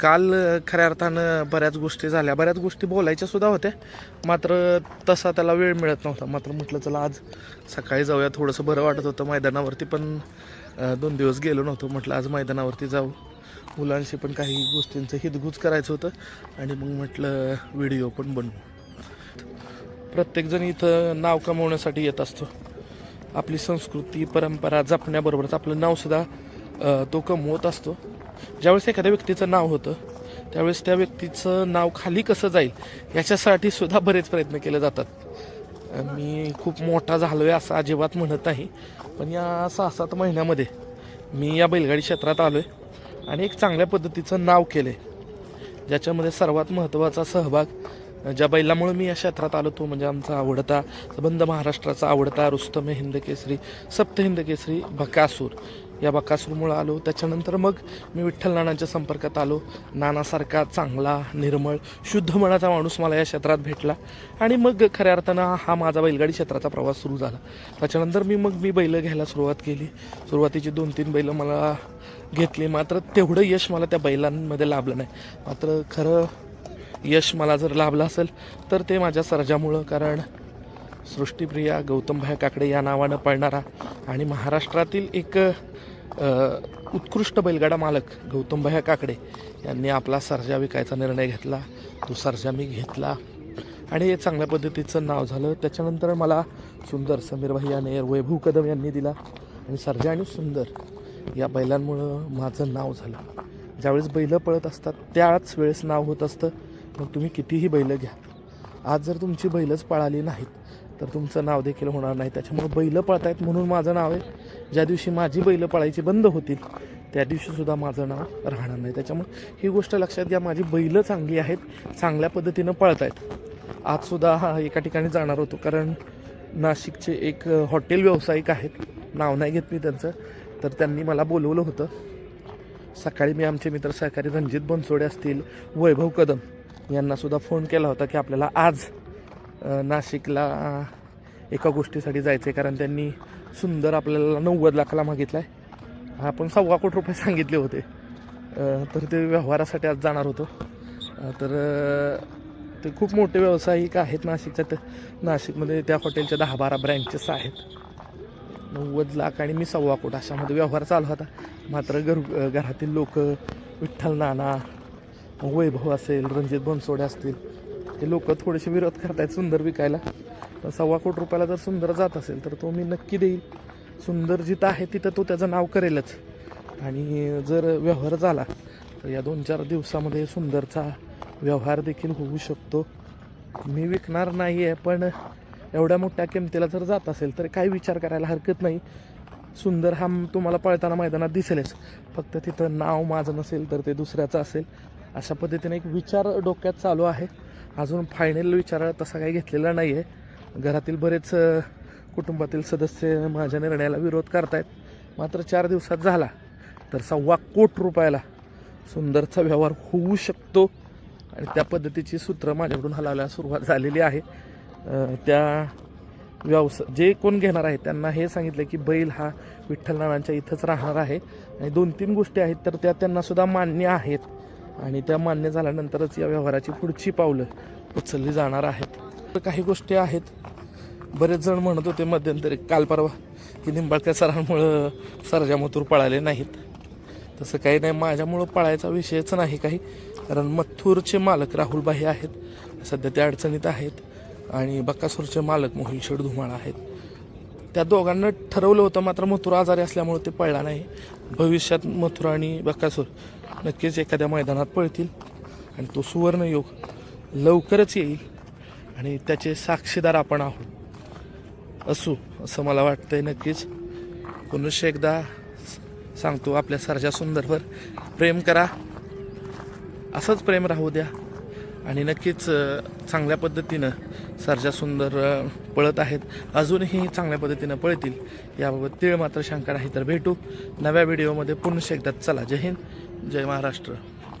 काल खऱ्या अर्थानं बऱ्याच गोष्टी झाल्या. बऱ्याच गोष्टी बोलायच्या सुद्धा होत्या. मात्र तसा त्याला वेळ मिळत नव्हता. मात्र म्हटलं चला आज सकाळी जाऊया. थोडंसं बरं वाटत होतं मैदानावरती पण दोन दिवस गेलो नव्हतो. म्हटलं आज मैदानावरती जाऊ. मुलांशी पण काही गोष्टींचं हितगुज करायचं होतं आणि मग म्हटलं व्हिडिओ पण बनवू. प्रत्येकजण इथं नाव कमवण्यासाठी येत असतो. आपली संस्कृती परंपरा जपण्याबरोबरच आपलं नावसुद्धा तो कमवत असतो. ज्यावेळेस एखाद्या व्यक्तीचं नाव होतं त्यावेळेस त्या व्यक्तीचं नाव खाली कसं जाईल याच्यासाठी सुद्धा बरेच प्रयत्न केले जातात. मी खूप मोठा झालो आहे असं अजिबात म्हणत नाही पण या सहा सात महिन्यामध्ये मी या बैलगाडी क्षेत्रात आलो आहे आणि एक चांगल्या पद्धतीचं नाव केलं आहे ज्याच्यामध्ये सर्वात महत्त्वाचा सहभाग ज्या बैलामुळे मी या क्षेत्रात आलो तो म्हणजे आमचा आवडता बंद महाराष्ट्राचा आवडता रुस्तम हिंद केसरी सप्त हिंद केसरी बकासूर. या बकासूरमुळं आलो. त्याच्यानंतर मग मी विठ्ठल नानांच्या संपर्कात आलो. नानासारखा चांगला निर्मळ शुद्ध मनाचा माणूस मला या क्षेत्रात भेटला. आणि मग खऱ्या अर्थानं हा माझा बैलगाडी क्षेत्राचा प्रवास सुरू झाला. त्याच्यानंतर मी मग मी बैलं घ्यायला सुरुवात केली. सुरुवातीची दोन तीन बैलं मला घेतली. मात्र तेवढं यश मला त्या बैलांमध्ये लाभलं नाही. मात्र खरं यश मला जर लाभलं असेल तर ते माझ्या सर्जामुळं कारण सृष्टीप्रिया गौतमभाई काकडे या नावानं पळणारा आणि महाराष्ट्रातील एक उत्कृष्ट बैलगाडा मालक गौतमभाई काकडे यांनी आपला सर्जा विकायचा निर्णय घेतला. तो सर्जा मी घेतला. आणि हे चांगल्या पद्धतीचं नाव झालं. त्याच्यानंतर मला सुंदर समीरभाई याने वैभव कदम यांनी दिला. आणि सर्जा आणि सुंदर या बैलांमुळं माझं नाव झालं. ज्यावेळेस बैलं पळत असतात त्याच वेळेस नाव होत असतं. मग तुम्ही कितीही बैलं घ्या. आज जर तुमची बैलच पळाली नाहीत तर तुमचं नाव देखील होणार नाही. त्याच्यामुळे बैलं पळतायत म्हणून माझं नाव आहे. ज्या दिवशी माझी बैलं पळायची बंद होतील त्या दिवशीसुद्धा माझं नाव राहणार नाही. त्याच्यामुळे ही गोष्ट लक्षात घ्या माझी बैलं चांगली आहेत चांगल्या पद्धतीनं पळतायत. आजसुद्धा हा एका ठिकाणी जाणार होतो कारण नाशिकचे एक हॉटेल व्यावसायिक आहेत. नाव नाही घेत मी त्यांचं तर त्यांनी मला बोलवलं होतं. सकाळी मी आमचे मित्र सहकारी रणजित बनसोडे असतील वैभव कदम यांनासुद्धा फोन केला होता की आपल्याला आज नाशिकला एका गोष्टीसाठी जायचं आहे कारण त्यांनी सुंदर आपल्याला नव्वद लाखाला मागितला आहे आपण सव्वा कोटी रुपये सांगितले होते. तर ते व्यवहारासाठी आज जाणार होतो. तर ते खूप मोठे व्यावसायिक आहेत नाशिकच्या. तर नाशिकमध्ये त्या हॉटेलच्या दहा बारा ब्रँचेस आहेत. नव्वद लाख आणि मी सव्वा कोट अशामध्ये व्यवहार चालू होता. मात्र घर घरातील लोक विठ्ठल नाना वैभव असेल रणजित बनसोडे असतील हे लोक थोडेसे विरोध करतायत सुंदर विकायला. पण सव्वा कोटी रुपयाला जर सुंदर जात असेल तर तो मी नक्की देईल. सुंदर जिथं आहे तिथं तो त्याचं नाव करेलच. आणि जर व्यवहार झाला तर या दोन चार दिवसामध्ये सुंदरचा व्यवहार देखील होऊ शकतो. मी विकणार नाही आहे पण एवढ्या मोठ्या किमतीला जर जात असेल तर काही विचार करायला हरकत नाही. सुंदर हा तुम्हाला पळताना मैदानात दिसेलच. फक्त तिथं नाव माझं नसेल तर ते दुसऱ्याचं असेल. अशा पद्धतीने एक विचार डोक्यात चालू आहे. अजून फायनल विचार तसा काही घेतलेला नाही आहे घरातील बरेच कुटुंबातील सदस्य माझ्या निर्णयाला विरोध करतायत. मात्र चार दिवसात झाला तर सव्वा कोट रुपयाला सुंदरचा व्यवहार होऊ शकतो. आणि त्या पद्धतीची सूत्र माझ्याकडून हलायला सुरुवात झालेली आहे. त्या व्यवसाय जे कोण घेणार आहे त्यांना हे सांगितलं की बैल हा विठ्ठल नानांच्या इथंच राहणार आहे. आणि दोन तीन गोष्टी आहेत तर त्या त्यांनासुद्धा मान्य आहेत. आणि त्या मान्य झाल्यानंतरच या व्यवहाराची पुढची पावलं उचलली जाणार आहेत. तर काही गोष्टी आहेत. बरेच जण म्हणत होते मध्यंतरी काल परवा की निंबाळकर सरांमुळं सरजा पळाले नाहीत. तसं काही नाही माझ्यामुळं पळायचा विषयच नाही काही कारण मथुरचे मालक राहुलबाई आहेत. सध्या त्या अडचणीत आहेत. आणि बक्कासूरचे मालक मोहिल शेड धुमाळ आहेत. त्या दोघांना ठरवलं होतं मात्र मथुर आजारी असल्यामुळे ते पळला नाही. भविष्यात मथुरा आणि बकासूर नक्कीच एखाद्या मैदानात पळतील आणि तो सुवर्णयोग लवकरच येईल आणि त्याचे साक्षीदार आपण आहोत. असू असं मला वाटतंय नक्कीच. पुनश्च एकदा सांगतो आपल्या सरजा सुंदरवर प्रेम करा. असंच प्रेम राहू द्या. आणि नक्कीच चांगल्या पद्धतीनं सरजा सुंदर पळत आहेत. अजूनही चांगल्या पद्धतीनं पळतील याबाबत तीळ मात्र शंका नाही तर भेटू नव्या व्हिडिओमध्ये पुन्हा एकदा. चला जय हिंद जय महाराष्ट्र.